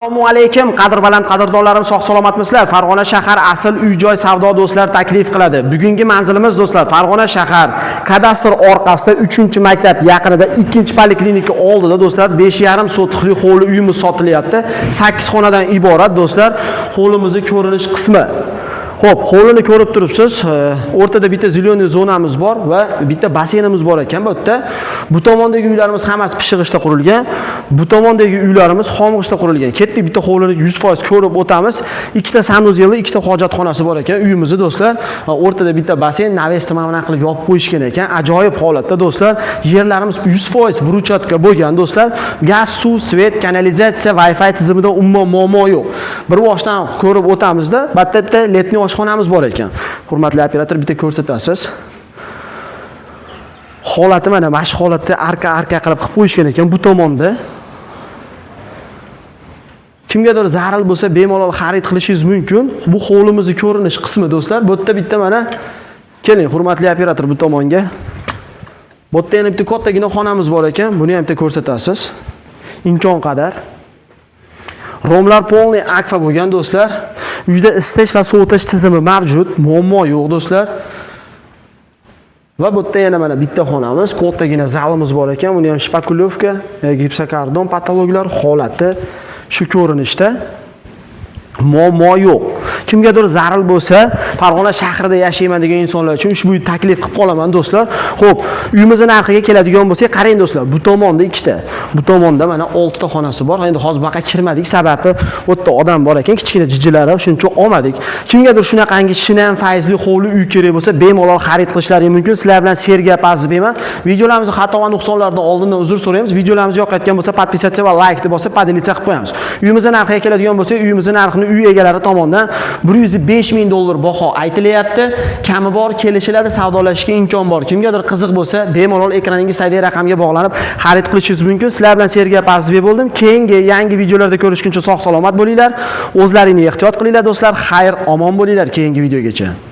Assalomu alaykum, qadr baland qadrdonlarim, sog' salomatmisizlar? Farg'ona shahar asl uy-joy savdo do'stlar taklif qiladi. Bugungi manzilimiz do'stlar Farg'ona shahar kadastr orqasida 3-maktab yaqinida 2-poliklinika oldida do'stlar 5,5 sotixli hovli uyimiz sotilyapti. 8 xonadan iborat do'stlar. Hovlimizni ko'rinish qismi Xo'p, hovlini ko'rib turibsiz. O'rtada bitta ziloniy zonamiz bor va bitta basseynimiz bor ekan bu yerda. Bu tomondagi uylarimiz hammasi pishig'ishda qurilgan. Bu tomondagi uylarimiz xomg'ishda qurilgan. Ketdik bitta hovlini 100% ko'rib o'tamiz. Ikkita sanuzelli, ikkita hojatxonasi bor ekan uyimizni do'stlar. Va O'rtada bitta basseyn, navesni mana qilib yopib qo'yishgan ekan. Ajoyib holatda do'stlar. Yerlarimiz 100% vruchatka bo'lgan do'stlar. Gaz, suv, svet, kanalizatsiya, Wi-Fi tizimida umuman muammo yo'q. Bir boshdan ko'rib o'tamizda, battatda letniy oshxonamiz bor ekan. Hurmatli operator, bitta ko'rsatasiz. Holati mana mana shu holatda arka-arka qilib qilib qo'yishgan ekan bu tomonda. Kimgadir zaril bo'lsa bemalol xarid qilishingiz mumkin. Bu hovlimizni ko'rinish qismi do'stlar. Bu yerda bitta mana keling, hurmatli operator bu tomonga. Bu yerda yana bitta kattagina xonamiz bor ekan. Buni ham bitta ko'rsatasiz. Imkon qadar. Romlar polniy akfa bo'lgan do'stlar. Uyda isitish va sovutish tizimi mavjud, muammo yo'q do'stlar. Va bu yerda yana mana bitta xonamiz, kattagina zalimiz bor ekan. Buni ham shpakulyovka, gipsokardon patologlar holati shu ko'rinishda. muammo yo'q. Kimgadir zaril bo'lsa, Farg'ona shahrida yashayman degan insonlar uchun ushbu taklif qilib qolaman do'stlar. Xo'p, uyimizni narxiga keladigan bo'lsak, qarang do'stlar, bu tomonda ikkita, bu tomonda mana 6 ta xonasi bor. Endi hozir buyoqqa kirmadik, sababi u yerda odam bor ekan, kichkina jijjilari, shuning uchun olmadik. Kimgadir shunaqangi shinam fayzli hovli uy kerak bo'lsa, bemalol xarid qilishlaring mumkin. Sizlar bilan Sergap Azizbekman. Videolarimizni xato va nuqsonlardan oldindan uzr so'raymiz. Videolarimiz yoqayotgan bo'lsa, podpisatsiya va deb bosib, podelitsiya qilib qo'yamiz. Uyimizni narxiga keladigan bo'lsa, uyimizni narxini uy egalari tomonidan 105 ming dollar baho aytilyapti. Kami bor, kelishiladi, savdolashishga imkon bor. Kimgadir qiziq bo'lsa, bemalol ekraningizdagi raqamga bog'lanib xarid qilishingiz mumkin. Sizlar bilan sergey Azizbek bo'ldim. Keyingi yangi videolarda ko'rishguncha sog' salomat bo'linglar. O'zlaringni ehtiyot qilinglar do'stlar. Xayr, omon bo'linglar keyingi videogacha.